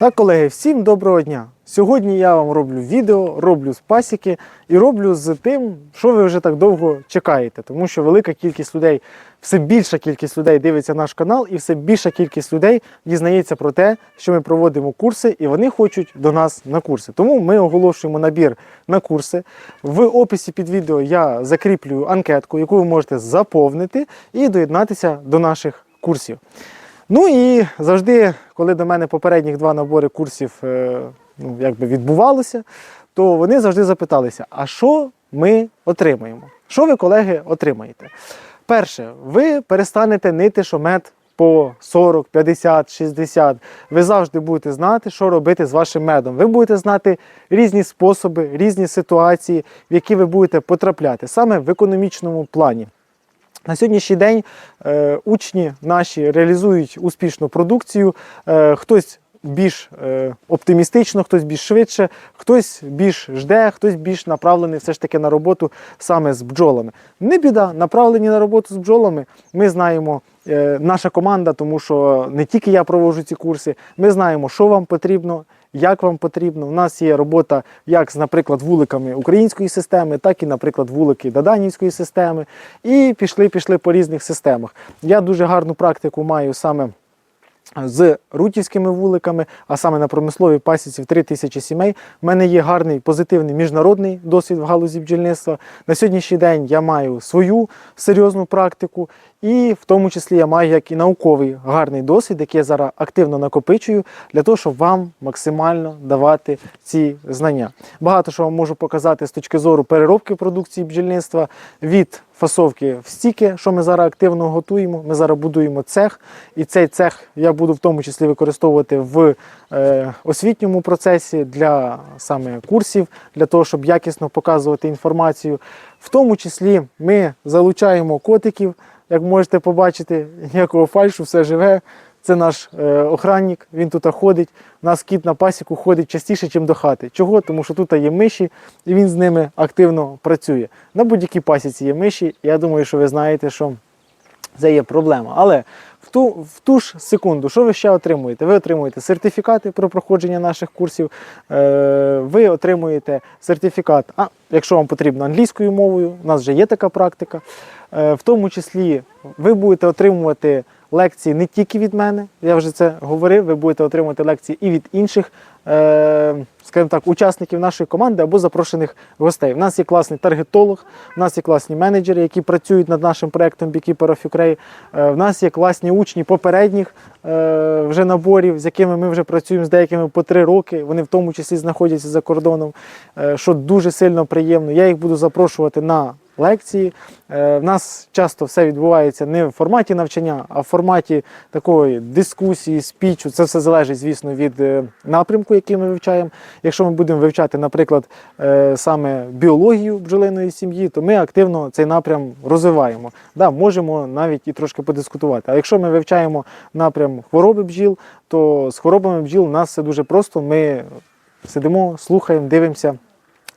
Так, колеги, всім доброго дня! Сьогодні я вам роблю відео, роблю з пасіки і роблю з тим, що ви вже так довго чекаєте, тому що велика кількість людей, все більша кількість людей дивиться наш канал, і все більша кількість людей дізнається про те, що ми проводимо курси, і вони хочуть до нас на курси. Тому ми оголошуємо набір на курси. В описі під відео я закріплюю анкетку, яку ви можете заповнити і доєднатися до наших курсів. Ну і завжди, коли до мене попередніх два набори курсів е, ну, якби відбувалося, то вони завжди запиталися: а що ми отримаємо? Що ви, колеги, отримаєте? Перше, ви перестанете нити шомет по 40, 50, 60. Ви завжди будете знати, що робити з вашим медом. Ви будете знати різні способи, різні ситуації, в які ви будете потрапляти саме в економічному плані. На сьогоднішній день е, учні наші реалізують успішну продукцію. Е, хтось більш е, оптимістично, хтось більш швидше, хтось більш жде, хтось більш направлений все ж таки на роботу саме з бджолами. Не біда, направлені на роботу з бджолами. Ми знаємо, наша команда, тому що не тільки я проводжу ці курси, ми знаємо, що вам потрібно. Як вам потрібно? У нас є робота як з, наприклад, вуликами української системи, так і, наприклад, вулики Даданівської системи. І пішли, пішли по різних системах. Я дуже гарну практику маю саме з рутівськими вуликами, а саме на промисловій пасіці в 3 тисячі сімей. У мене є гарний позитивний міжнародний досвід в галузі бджільництва. На сьогоднішній день я маю свою серйозну практику, і в тому числі я маю як і науковий гарний досвід, який я зараз активно накопичую для того, щоб вам максимально давати ці знання. Багато що вам можу показати з точки зору переробки продукції бджільництва від фасовки в стіки, що ми зараз активно готуємо. Ми зараз будуємо цех, і цей цех я буду в тому числі використовувати в е, освітньому процесі для саме курсів, для того, щоб якісно показувати інформацію. В тому числі ми залучаємо котиків. Як можете побачити, ніякого фальшу, все живе. Це наш е, охранник, він тут ходить. У нас кіт на пасіку ходить частіше, ніж до хати. Чого? Тому що тут є миші, і він з ними активно працює. На будь-якій пасіці є миші. Я думаю, що ви знаєте, що це є проблема. Але в ту, в ту ж секунду, що ви ще отримуєте? Ви отримуєте сертифікати про проходження наших курсів, е, ви отримуєте сертифікат, а якщо вам потрібно англійською мовою, у нас вже є така практика. Е, в тому числі ви будете отримувати лекції не тільки від мене, я вже це говорив, ви будете отримувати лекції і від інших, е, скажімо так, учасників нашої команди або запрошених гостей. У нас є класний таргетолог, у нас є класні менеджери, які працюють над нашим проектом Beekeeper of Ukraine. Е, В нас є класні учні попередніх е, вже наборів, з якими ми вже працюємо з деякими по три роки. Вони в тому числі знаходяться за кордоном, е, що дуже сильно приємно. Я їх буду запрошувати на лекції. Е, В нас часто все відбувається не в форматі навчання, а в форматі такої дискусії, спічу. Це все залежить, звісно, від е, напрямку, який ми вивчаємо. Якщо ми будемо вивчати, наприклад, е, саме біологію бджолиної сім'ї, то ми активно цей напрям розвиваємо. Да, можемо навіть і трошки подискутувати. А якщо ми вивчаємо напрям хвороби бджіл, то з хворобами бджіл у нас все дуже просто. Ми сидимо, слухаємо, дивимося.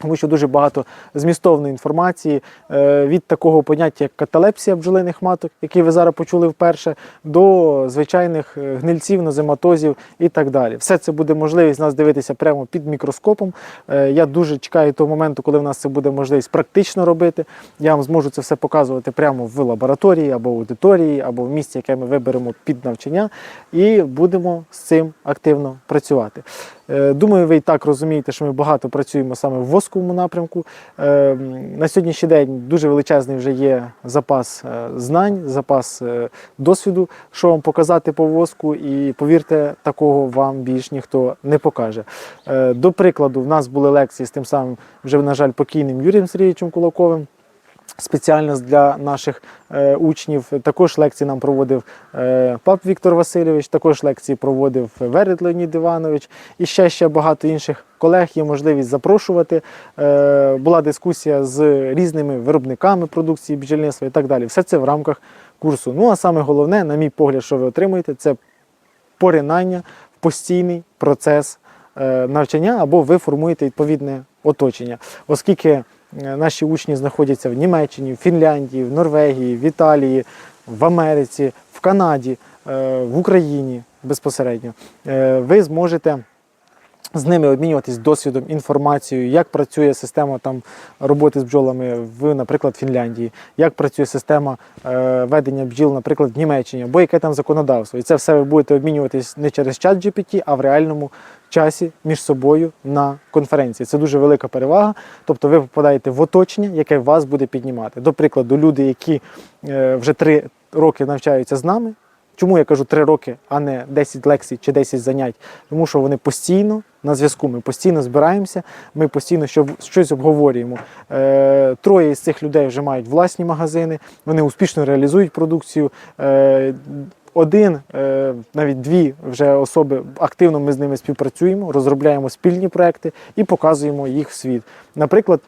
Тому що дуже багато змістовної інформації е, від такого поняття, як каталепсія бджолиних маток, який ви зараз почули вперше, до звичайних е, гнильців, нозематозів і так далі. Все це буде можливість нас дивитися прямо під мікроскопом. Е, Я дуже чекаю того моменту, коли в нас це буде можливість практично робити. Я вам зможу це все показувати прямо в лабораторії або в аудиторії, або в місці, яке ми виберемо під навчання, і будемо з цим активно працювати. Е, Думаю, ви і так розумієте, що ми багато працюємо саме в восковому напрямку. Е, На сьогоднішній день дуже величезний вже є запас е, знань, запас досвіду, що вам показати по воску, і повірте, такого вам більш ніхто не покаже. До прикладу, в нас були лекції з тим самим вже, на жаль, покійним Юрієм Сергійовичем Кулаковим спеціально для наших е, учнів. Також лекції нам проводив е, пап Віктор Васильович, також лекції проводив Веред Леонід Іванович і ще ще багато інших колег є можливість запрошувати. Е, була дискусія з різними виробниками продукції бджільництва і так далі. Все це в рамках курсу. Ну а саме головне, на мій погляд, що ви отримуєте, це поринання в постійний процес е, навчання або ви формуєте відповідне оточення, оскільки наші учні знаходяться в Німеччині, в Фінляндії, в Норвегії, в Італії, в Америці, в Канаді, е, в Україні безпосередньо, е, ви зможете з ними обмінюватись досвідом, інформацією, як працює система там роботи з бджолами в, наприклад, Фінляндії, як працює система е, ведення бджіл, наприклад, в Німеччині, або яке там законодавство. І це все ви будете обмінюватись не через чат GPT, а в реальному часі між собою на конференції. Це дуже велика перевага. Тобто ви попадаєте в оточення, яке вас буде піднімати. До прикладу, люди, які е, вже три роки навчаються з нами. Чому я кажу 3 роки, а не 10 лекцій чи 10 занять? Тому що вони постійно на зв'язку. Ми постійно збираємося, ми постійно щось обговорюємо. Е, троє з цих людей вже мають власні магазини, вони успішно реалізують продукцію. Е, один, е, навіть дві вже особи активно ми з ними співпрацюємо, розробляємо спільні проекти і показуємо їх в світ. Наприклад,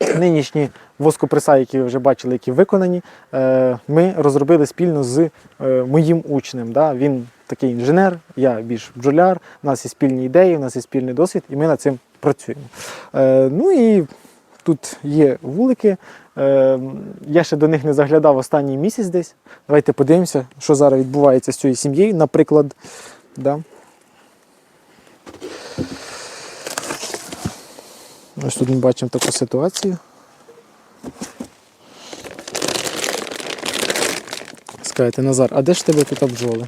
Нинішні воскопреса, які ви вже бачили, які виконані, е, ми розробили спільно з е, моїм учнем. Він такий інженер, я більш бджоляр, у нас є спільні ідеї, у нас є спільний досвід, і ми над цим працюємо. Е, Ну і тут є вулики. Я ще до них не заглядав останній місяць десь. Давайте подивимося, що зараз відбувається з цією сім'єю, наприклад. Да? Ось тут ми бачимо таку ситуацію. Скажете, Назар, а де ж тебе тут бджоли?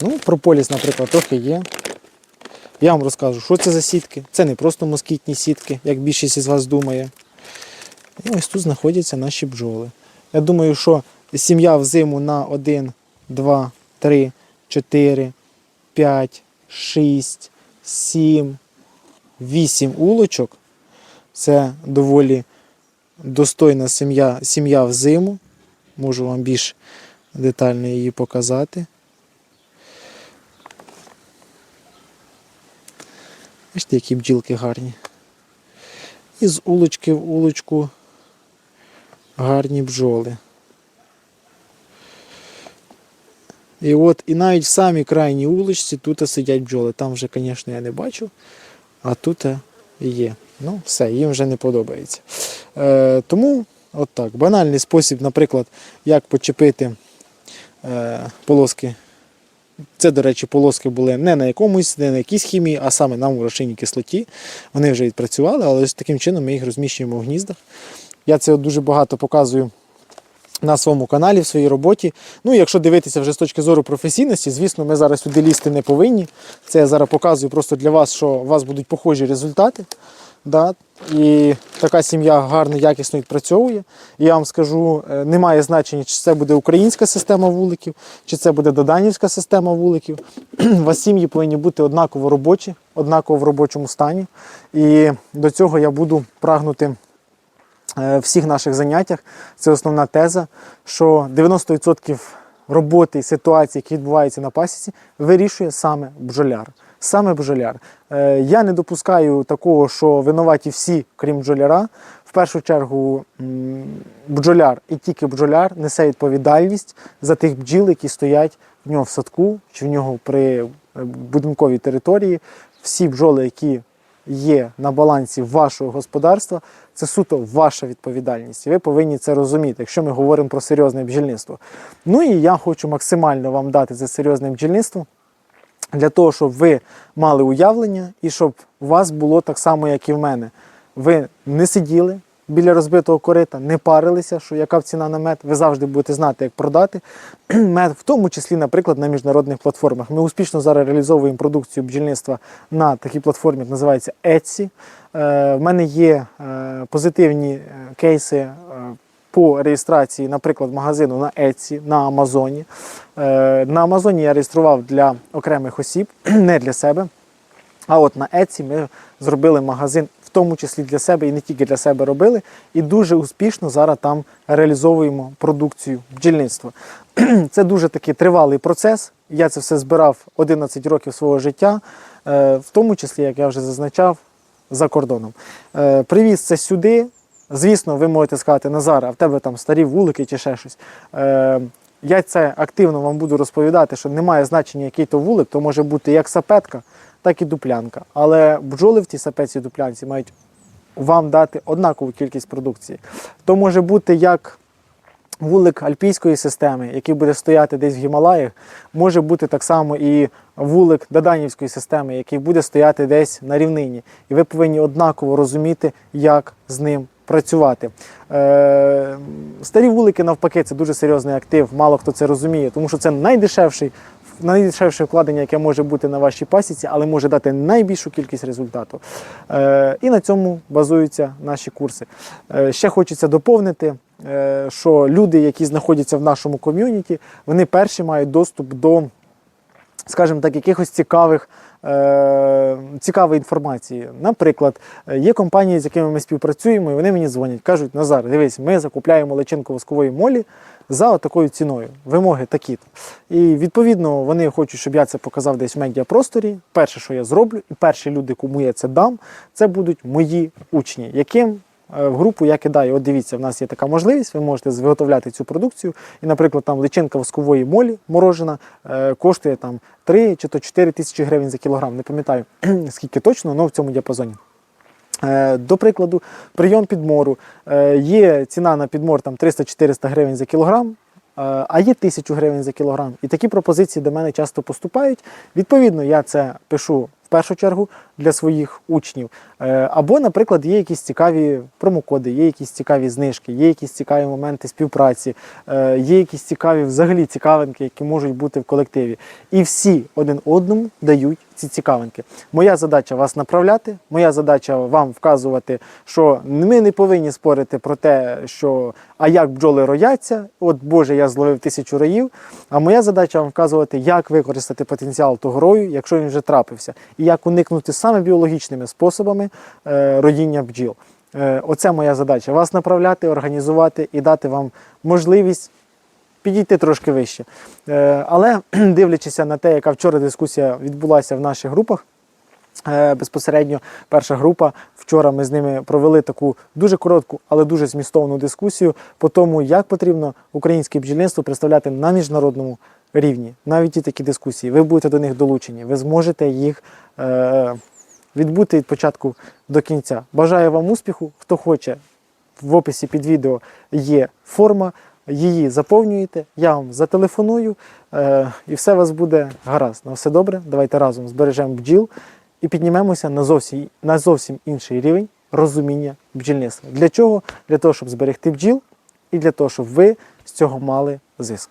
Ну, прополіс, наприклад, трохи є. Я вам розкажу, що це за сітки. Це не просто москітні сітки, як більшість із вас думає. І ось тут знаходяться наші бджоли. Я думаю, що сім'я взиму на 1, 2, 3, 4, 5, 6, 7, 8 улочок. Це доволі достойна сім'я, сім'я взиму. Можу вам більш детально її показати. Бачите, які бджілки гарні. І з улочки в улочку гарні бджоли. І от і навіть в самій крайній улочці тут сидять бджоли. Там вже, звісно, я не бачу, а тут є. Ну, все, їм вже не подобається. Е, тому, от так, банальний спосіб, наприклад, як почепити е, полоски. Це, до речі, полоски були не на якомусь, не на якійсь хімії, а саме на мурашиній кислоті. Вони вже відпрацювали, але ось таким чином ми їх розміщуємо в гніздах. Я це дуже багато показую на своєму каналі, в своїй роботі. Ну, якщо дивитися вже з точки зору професійності, звісно, ми зараз сюди лізти не повинні. Це я зараз показую просто для вас, що у вас будуть похожі результати. Да? І така сім'я гарно, якісно відпрацьовує. Я вам скажу, е, немає значення, чи це буде українська система вуликів, чи це буде доданівська система вуликів. У вас сім'ї повинні бути однаково робочі, однаково в робочому стані. І до цього я буду прагнути всіх наших заняттях. Це основна теза, що 90% роботи і ситуації, які відбуваються на пасіці, вирішує саме бджоляр. Саме бджоляр. Е, Я не допускаю такого, що винуваті всі, крім бджоляра. В першу чергу бджоляр і тільки бджоляр несе відповідальність за тих бджіл, які стоять в нього в садку чи в нього при е, будинковій території. Всі бджоли, які є на балансі вашого господарства, це суто ваша відповідальність. І ви повинні це розуміти, якщо ми говоримо про серйозне бджільництво. Ну і я хочу максимально вам дати це серйозне бджільництво для того, щоб ви мали уявлення і щоб у вас було так само, як і в мене. Ви не сиділи біля розбитого корита, не парилися, що яка ціна на мед. Ви завжди будете знати, як продати мед, в тому числі, наприклад, на міжнародних платформах. Ми успішно зараз реалізовуємо продукцію бджільництва на такій платформі, яка називається Etsy. Е, В мене є е, позитивні е, кейси. по реєстрації, наприклад, магазину на Etsy, на Амазоні. На Амазоні я реєстрував для окремих осіб, не для себе. А от на Etsy ми зробили магазин, тому числі для себе і не тільки для себе робили. І дуже успішно зараз там реалізовуємо продукцію бджільництва. Це дуже такий тривалий процес. Я це все збирав 11 років свого життя, е, в тому числі, як я вже зазначав, за кордоном. Е, Привіз це сюди. Звісно, ви можете сказати, Назар, а в тебе там старі вулики чи ще щось. Е, я це активно вам буду розповідати, що немає значення, який то вулик, то може бути як сапетка, так і дуплянка. Але бджоли в тій сапеці дуплянці мають вам дати однакову кількість продукції. То може бути як вулик альпійської системи, який буде стояти десь в Гімалаях, може бути так само і вулик Даданівської системи, який буде стояти десь на рівнині. І ви повинні однаково розуміти, як з ним працювати. Е, старі вулики, навпаки, це дуже серйозний актив. Мало хто це розуміє, тому що це найдешевший. Найдешевше вкладення, яке може бути на вашій пасіці, але може дати найбільшу кількість результату. Е, і на цьому базуються наші курси. Е, ще хочеться доповнити, е, що люди, які знаходяться в нашому ком'юніті, вони перші мають доступ до, скажімо так, якихось цікавих. е, Цікавої інформації. Наприклад, є компанії, з якими ми співпрацюємо, і вони мені дзвонять, кажуть, Назар, дивись, ми закупляємо личинку воскової молі за такою ціною. Вимоги такі. І відповідно вони хочуть, щоб я це показав десь в медіапросторі. Перше, що я зроблю, і перші люди, кому я це дам, це будуть мої учні, яким в групу я кидаю. От дивіться, в нас є така можливість, ви можете виготовляти цю продукцію. І, наприклад, там личинка воскової молі морожена е, коштує там 3 чи то 4 тисячі гривень за кілограм. Не пам'ятаю скільки точно, але в цьому діапазоні. Е, До прикладу, прийом підмору. Е, Є ціна на підмор там 300-400 гривень за кілограм, е, а є 1000 гривень за кілограм. І такі пропозиції до мене часто поступають. Відповідно, я це пишу в першу чергу для своїх учнів. Е, Або, наприклад, є якісь цікаві промокоди, є якісь цікаві знижки, є якісь цікаві моменти співпраці, е, є якісь цікаві взагалі цікавинки, які можуть бути в колективі. І всі один одному дають ці цікавинки. Моя задача вас направляти, моя задача вам вказувати, що ми не повинні спорити про те, що а як бджоли рояться, от Боже, я зловив тисячу роїв. А моя задача вам вказувати, як використати потенціал того рою, якщо він вже трапився, і як уникнути саме біологічними способами е, роїння бджіл. Е, Оце моя задача вас направляти, організувати і дати вам можливість підійти трошки вище. Е, Але дивлячись на те, яка вчора дискусія відбулася в наших групах. Безпосередньо перша група. Вчора ми з ними провели таку дуже коротку, але дуже змістовну дискусію по тому, як потрібно українське бджільництво представляти на міжнародному рівні. Навіть ті такі дискусії. Ви будете до них долучені, ви зможете їх відбути від початку до кінця. Бажаю вам успіху. Хто хоче, в описі під відео є форма. Її заповнюєте, я вам зателефоную, е, і все у вас буде гаразд. На все добре. Давайте разом збережемо бджіл і піднімемося на зовсім, на зовсім інший рівень розуміння бджільництва. Для чого? Для того, щоб зберегти бджіл і для того, щоб ви з цього мали зиск.